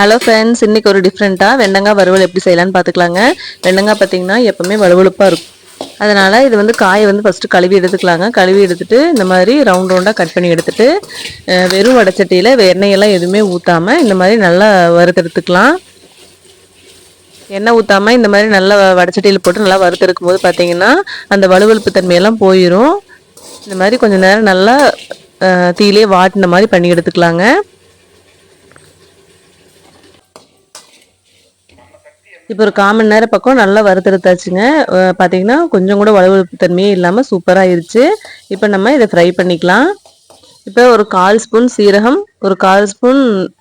Hello friends இன்னைக்கு ஒரு டிஃப்ரெண்ட்டாக வெண்டங்காய் வறுவல் எப்படி செய்யலாம்னு பார்த்துக்கலாங்க வெண்டங்காய் பார்த்தீங்கன்னா எப்போவுமே வலுவலுப்பாக இருக்கும். அதனால் இது வந்து காயை வந்து ஃபஸ்ட்டு கழுவி எடுத்துக்கலாங்க. கழுவி எடுத்துட்டு இந்த மாதிரி ரவுண்ட் ரவுண்டாக கட் பண்ணி எடுத்துகிட்டு வெறும் வடச்சட்டியில் எண்ணெயெல்லாம் எதுவுமே ஊற்றாமல் இந்த மாதிரி நல்லா வறுத்தெடுத்துக்கலாம் எண்ணெய் ஊற்றாமல் இந்த மாதிரி நல்லா வடச்சட்டியில் போட்டு நல்லா வறுத்தெடுக்கும் போது பார்த்தீங்கன்னா அந்த வலுவலுப்பு தன்மையெல்லாம் போயிடும் இந்த மாதிரி கொஞ்சம் நேரம் நல்லா அஹ், தீயிலே வாட்டின மாதிரி பண்ணி எடுத்துக்கலாங்க. இப்போ ஒரு காமன் நேரம் பக்கம் நல்லா வறுத்தெடுத்தாச்சுங்க. பார்த்தீங்கன்னா கொஞ்சம் கூட வலுவழுப்பு தன்மையே இல்லாமல் சூப்பராக ஆயிடுச்சு இப்போ நம்ம இதை ஃப்ரை பண்ணிக்கலாம். இப்போ ஒரு கால் ஸ்பூன் சீரகம் ஒரு கால் ஸ்பூன்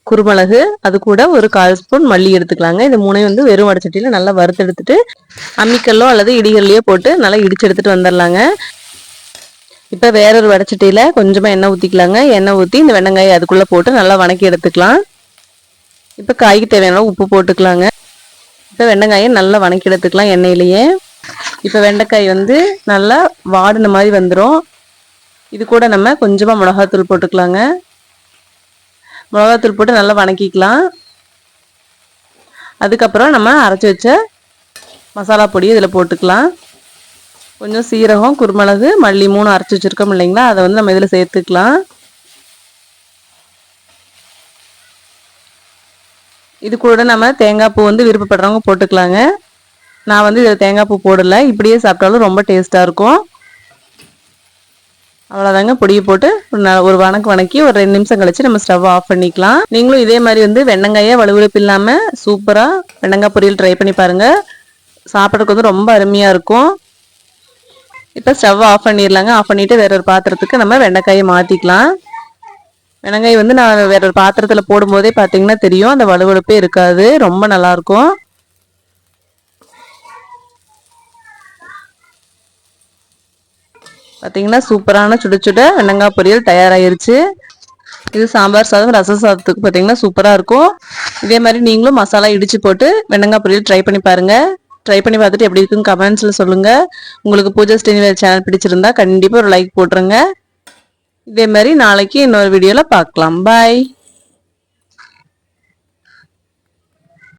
குருமிளகு அது கூட ஒரு கால் ஸ்பூன் மல்லி எடுத்துக்கலாங்க. இந்த மூணையும் வந்து வெறும் வடச்சட்டியில் நல்லா வறுத்தெடுத்துட்டு அம்மிக்கல்லோ அல்லது இடிகல்லையோ போட்டு நல்லா இடிச்சு எடுத்துகிட்டு வந்துடலாங்க இப்போ வேறொரு வடச்சட்டியில் கொஞ்சமாக எண்ணெய் ஊற்றிக்கலாங்க எண்ணெய் ஊற்றி இந்த வெண்டங்காயை அதுக்குள்ளே போட்டு நல்லா வணக்கி எடுத்துக்கலாம். இப்போ காய்க்கு தேவையான உப்பு போட்டுக்கலாங்க. இப்போ வெண்டைக்காயை நல்லா வணக்கி எடுத்துக்கலாம் எண்ணெயிலேயே. இப்போ வெண்டைக்காய் வந்து நல்லா வாடின மாதிரி வந்துடும் இது கூட நம்ம கொஞ்சமாக மிளகாத்தூள் போட்டுக்கலாங்க. மிளகாத்தூள் போட்டு நல்லா வணக்கிக்கலாம். அதுக்கப்புறம் நம்ம அரைச்சி வச்ச மசாலா பொடி இதில் போட்டுக்கலாம். கொஞ்சம் சீரகம் குருமிளகு மல்லி மூணு அரைச்சி வச்சுருக்கோம் இல்லைங்களா? அதை வந்து நம்ம இதில் சேர்த்துக்கலாம். இது கூட நம்ம தேங்காய் பூ வந்து விருப்பப்படுறவங்க போட்டுக்கலாங்க. நான் வந்து இதில் தேங்காய் பூ போடலை. இப்படியே சாப்பிட்டாலும் ரொம்ப டேஸ்ட்டாக இருக்கும். அவ்வளோதாங்க பொடியை போட்டு ஒரு ஒரு வணக்கு வணக்கி ஒரு ரெண்டு நிமிஷம் கழிச்சு நம்ம ஸ்டவ் ஆஃப் பண்ணிக்கலாம். நீங்களும் இதே மாதிரி வந்து வெண்ணங்காயை வலுவழுப்பு இல்லாமல் சூப்பராக வெண்ணங்காய் பொரியல் ட்ரை பண்ணி பாருங்கள் சாப்பிட்றதுக்கு வந்து ரொம்ப அருமையாக இருக்கும். இப்போ ஸ்டவ் ஆஃப் பண்ணிடலாங்க. ஆஃப் பண்ணிவிட்டு வேற ஒரு பாத்திரத்துக்கு நம்ம வெண்டைக்காயை மாற்றிக்கலாம் வெங்காயம் வந்து நான் வேற ஒரு பாத்திரத்தில் போடும்போதே பார்த்தீங்கன்னா தெரியும். அந்த வலுவழுப்பே இருக்காது. ரொம்ப நல்லா இருக்கும் சூப்பரான சுட சுட வெண்டங்காய் பொரியல் தயாராயிருச்சு. இது சாம்பார் சாதம் ரசம் சாதத்துக்கு பார்த்தீங்கன்னா சூப்பராக இருக்கும். இதே மாதிரி நீங்களும் மசாலா இடித்து போட்டு வெண்டங்காய் பொரியல் ட்ரை பண்ணி பாருங்கள் ட்ரை பண்ணி பார்த்துட்டு எப்படி இருக்குன்னு கமெண்ட்ஸில் சொல்லுங்கள் உங்களுக்கு பூஜா ஸ்ரீனிவாஸ் சேனல் பிடிச்சிருந்தா கண்டிப்பாக ஒரு லைக் போட்டுருங்க. இதே மாதிரி நாளைக்கு இன்னொரு வீடியோவில் பார்க்கலாம். பாய்